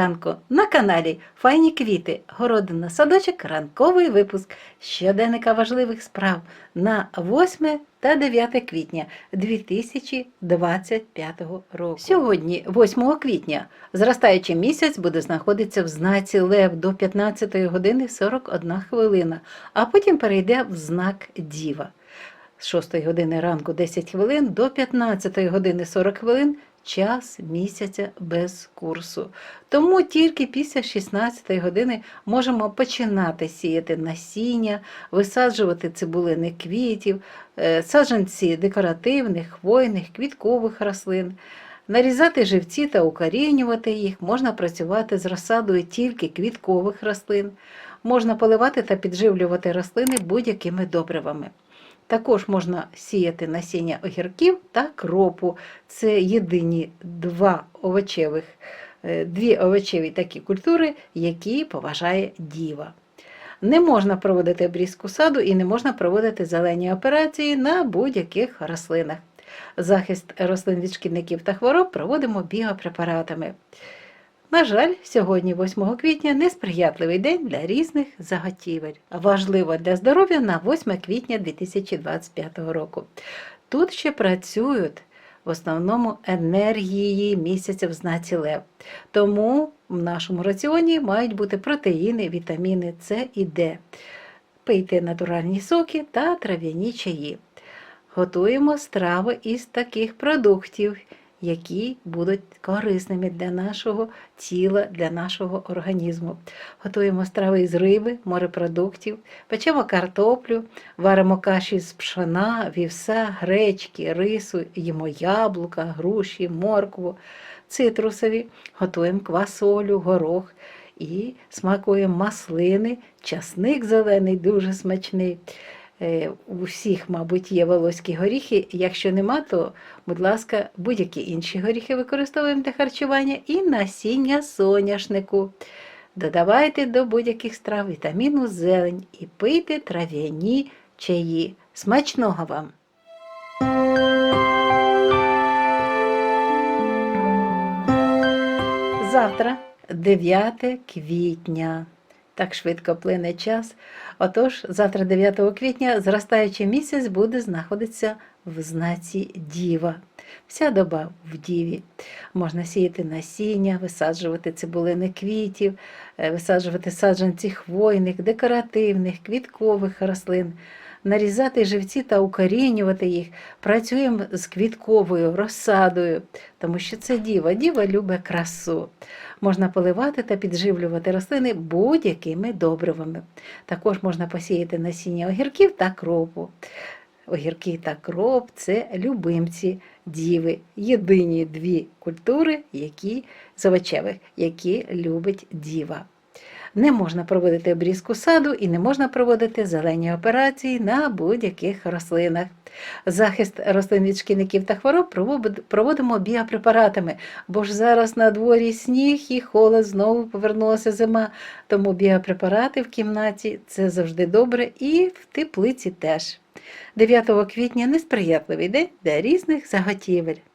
ранку на каналі Файні квіти, городина, садочок, ранковий випуск щоденника важливих справ на 8 та 9 квітня 2025 року. Сьогодні, 8 квітня, зростаючий місяць буде знаходитися в знаці Лев до 15 години 41 хвилина, а потім перейде в знак Діва. З 6 години ранку 10 хвилин до 15 години 40 хвилин час місяця без курсу. Тому тільки після 16 години можемо починати сіяти насіння, висаджувати цибулини квітів, е, саджанці декоративних, хвойних, квіткових рослин. Нарізати живці та укорінювати їх, можна працювати з розсадою тільки квіткових рослин, можна поливати та підживлювати рослини будь-якими добривами. Також можна сіяти насіння огірків та кропу. Це єдині два овочевих, е, дві овочеві такі культури, які поважає діва. Не можна проводити обрізку саду і не можна проводити зелені операції на будь-яких рослинах. Захист рослин від шкідників та хвороб проводимо біопрепаратами. На жаль, сьогодні, 8 квітня, несприятливий день для різних заготівель. Важливо для здоров'я на 8 квітня 2025 року. Тут ще працюють в основному енергії місяця в знаці Лев. Тому в нашому раціоні мають бути протеїни, вітаміни С і Д. Пийте натуральні соки та трав'яні чаї. Готуємо страви із таких продуктів які будуть корисними для нашого тіла, для нашого організму. Готуємо страви із риби, морепродуктів, печемо картоплю, варимо каші з пшона, вівса, гречки, рису, їмо яблука, груші, моркву, цитрусові, готуємо квасолю, горох. І смакуємо маслини, часник зелений, дуже смачний. Е, у всіх, мабуть, є волоські горіхи. Якщо нема, то, будь ласка, будь-які інші горіхи використовуємо для харчування і насіння соняшнику. Додавайте до будь-яких страв вітаміну зелень і пийте трав'яні чаї. Смачного вам! Завтра 9 квітня. Так швидко плине час. Отож, завтра, 9 квітня, зростаючий місяць буде знаходитися в знаці Діва. Вся доба в Діві. Можна сіяти насіння, висаджувати цибулини квітів, е, висаджувати саджанці хвойних, декоративних, квіткових рослин. Нарізати живці та укорінювати їх. Працюємо з квітковою розсадою, тому що це діва. Діва любить красу можна поливати та підживлювати рослини будь-якими добривами. Також можна посіяти насіння огірків та кропу. Огірки та кроп це любимці діви, єдині дві культури, які з які любить діва. Не можна проводити обрізку саду і не можна проводити зелені операції на будь-яких рослинах. Захист рослин від шкідників та хвороб проводимо біопрепаратами, бо ж зараз на дворі сніг і холод знову повернулася зима. Тому біопрепарати в кімнаті це завжди добре і в теплиці теж. 9 квітня несприятливий день для різних заготівель.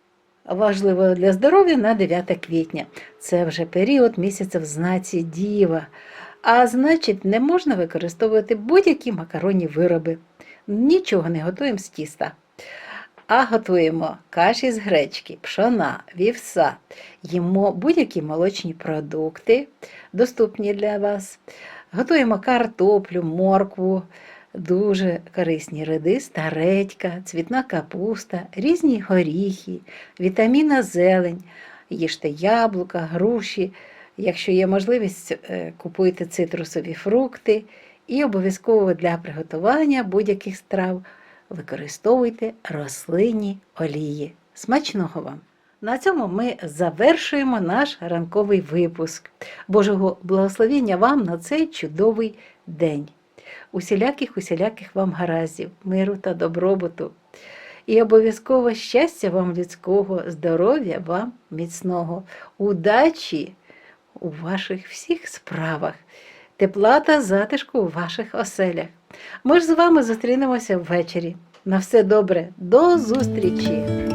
Важливо для здоров'я на 9 квітня. Це вже період місяця в знаці діва. А значить, не можна використовувати будь-які макаронні вироби. Нічого не готуємо з тіста. А готуємо каші з гречки, пшона, вівса, їмо будь-які молочні продукти, доступні для вас. Готуємо картоплю, моркву, дуже корисні редис та редька, цвітна капуста, різні горіхи, вітаміна зелень, їжте яблука, груші. Якщо є можливість, е, купуйте цитрусові фрукти і обов'язково для приготування будь-яких страв використовуйте рослинні олії. Смачного вам! На цьому ми завершуємо наш ранковий випуск. Божого благословення вам на цей чудовий день. Усіляких, усіляких вам гараздів, миру та добробуту. І обов'язково щастя вам людського, здоров'я вам міцного, удачі у ваших всіх справах, тепла та затишку у ваших оселях. Ми ж з вами зустрінемося ввечері. На все добре, до зустрічі!